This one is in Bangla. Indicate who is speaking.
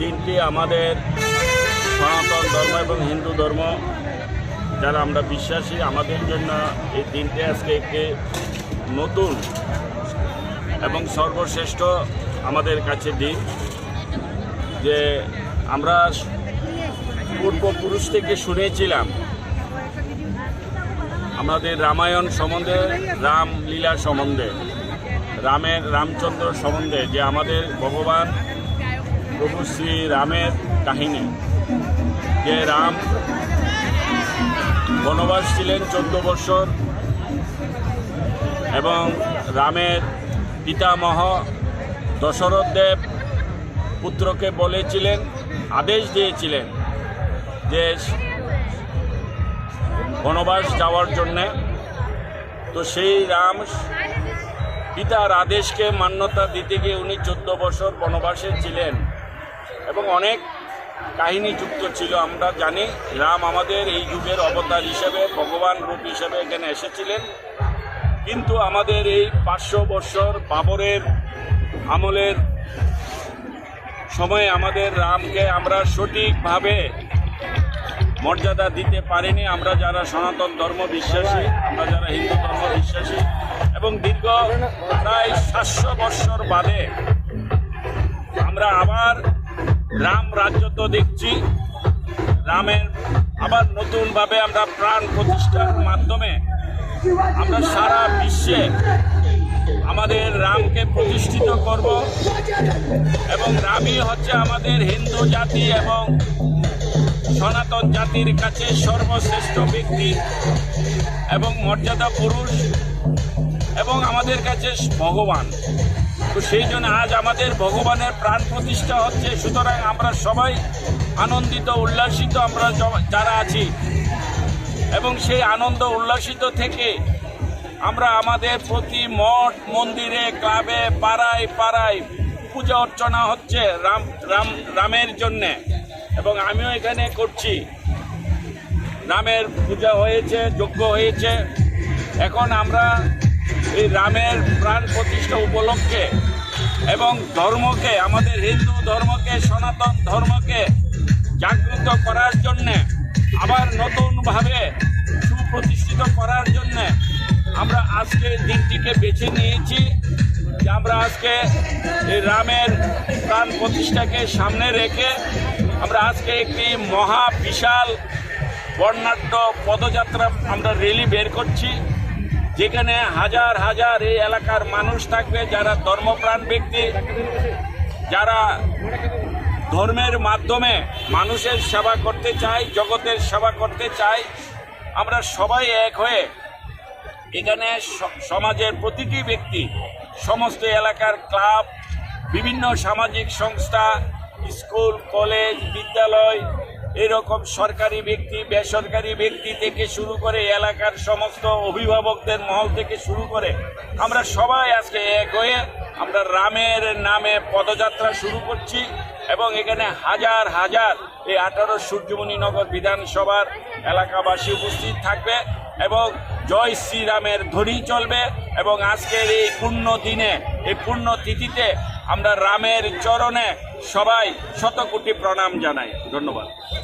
Speaker 1: দিনটি আমাদের সনাতন ধর্ম এবং হিন্দু ধর্ম যারা আমরা বিশ্বাসী, আমাদের জন্য এই দিনটি আজকে একটি নতুন এবং সর্বশ্রেষ্ঠ আমাদের কাছে দিন। যে আমরা পূর্বপুরুষ থেকে শুনেছিলাম, আমাদের রামায়ণ সম্বন্ধে, রামলীলা সম্বন্ধে, রামের রামচন্দ্র সম্বন্ধে যে আমাদের ভগবান প্রভু শ্রী রামের কাহিনী, যে রাম বনবাস ছিলেন চোদ্দ বছর এবং রামের পিতামহ দশরথ দেব পুত্রকে বলেছিলেন, আদেশ দিয়েছিলেন যে বনবাস যাওয়ার জন্যে। তো সেই রাম পিতার আদেশকে মান্যতা দিতে গিয়ে উনি চোদ্দ বছর বনবাসে ছিলেন। এবং অনেক কাহিনী যুক্ত ছিল। আমরা জানি রাম আমাদের এই যুগের অবতার হিসেবে, ভগবান রূপ হিসেবে এখানে এসেছিলেন। কিন্তু আমাদের এই পাঁচশো বৎসর বাবরের আমলের সময়ে আমাদের রামকে আমরা সঠিকভাবে মর্যাদা দিতে পারিনি। আমরা যারা সনাতন ধর্ম বিশ্বাসী, আমরা যারা হিন্দু ধর্ম বিশ্বাসী এবং দীর্ঘ প্রায় সাতশো বৎসর বাদে আমরা আবার রাম রাজ্যত্ব দেখছি। রামের আবার নতুনভাবে আমরা প্রাণ প্রতিষ্ঠার মাধ্যমে আমরা সারা বিশ্বে আমাদের রামকে প্রতিষ্ঠিত করব এবং রামই হচ্ছে আমাদের হিন্দু জাতি এবং সনাতন জাতির কাছে সর্বশ্রেষ্ঠ ব্যক্তি এবং মর্যাদা পুরুষ এবং আমাদের কাছে ভগবান। তো সেই জন্য আজ আমাদের ভগবানের প্রাণ প্রতিষ্ঠা হচ্ছে। সুতরাং আমরা সবাই আনন্দিত, উল্লাসিত আমরা যারা আছি। এবং সেই আনন্দ, উল্লাসিত থেকে আমরা আমাদের প্রতি মঠ, মন্দিরে, ক্লাবে, পাড়ায় পাড়ায় পূজা অর্চনা হচ্ছে রাম রাম, রামের জন্যে। এবং আমিও এখানে করছি। রামের পূজা হয়েছে, যজ্ঞ হয়েছে। এখন আমরা এই রামের প্রাণ প্রতিষ্ঠা উপলক্ষে এবং ধর্মকে, আমাদের হিন্দু ধর্মকে, সনাতন ধর্মকে জাগ্রত করার জন্যে, আবার নতুনভাবে সুপ্রতিষ্ঠিত করার জন্যে আমরা আজকে দিনটিকে বেছে নিয়েছি যে আমরা আজকে এই রামের প্রাণ প্রতিষ্ঠাকে সামনে রেখে আমরা আজকে একটি মহা বিশাল বর্ণাঢ্য পদযাত্রা আমরা রেলি বের করছি। যেখানে হাজার হাজার এই এলাকার মানুষ থাকবে, যারা ধর্মপ্রাণ ব্যক্তি, যারা ধর্মের মাধ্যমে মানুষের সেবা করতে চাই জগতের সেবা করতে চাই আমরা সবাই এক হয়ে এখানে সমাজের প্রতিটি ব্যক্তি, সমস্ত এলাকার ক্লাব, বিভিন্ন সামাজিক সংস্থা, স্কুল, কলেজ, বিদ্যালয় এরকম সরকারি ব্যক্তি, বেসরকারি ব্যক্তি থেকে শুরু করে এলাকার সমস্ত অভিভাবকদের মহল থেকে শুরু করে আমরা সবাই আজকে এক হয়ে আমরা রামের নামে পদযাত্রা শুরু করছি এবং এখানে হাজার হাজার এই আঠারো সূর্যমণিনগর বিধানসভার এলাকাবাসী উপস্থিত থাকবে এবং জয় শ্রীরামের ধ্বনি চলবে এবং আজকের এই পূর্ণ দিনে, এই পূর্ণ তিথিতে আমরা রামের চরণে সবাই শতকোটি প্রণাম জানাই। ধন্যবাদ।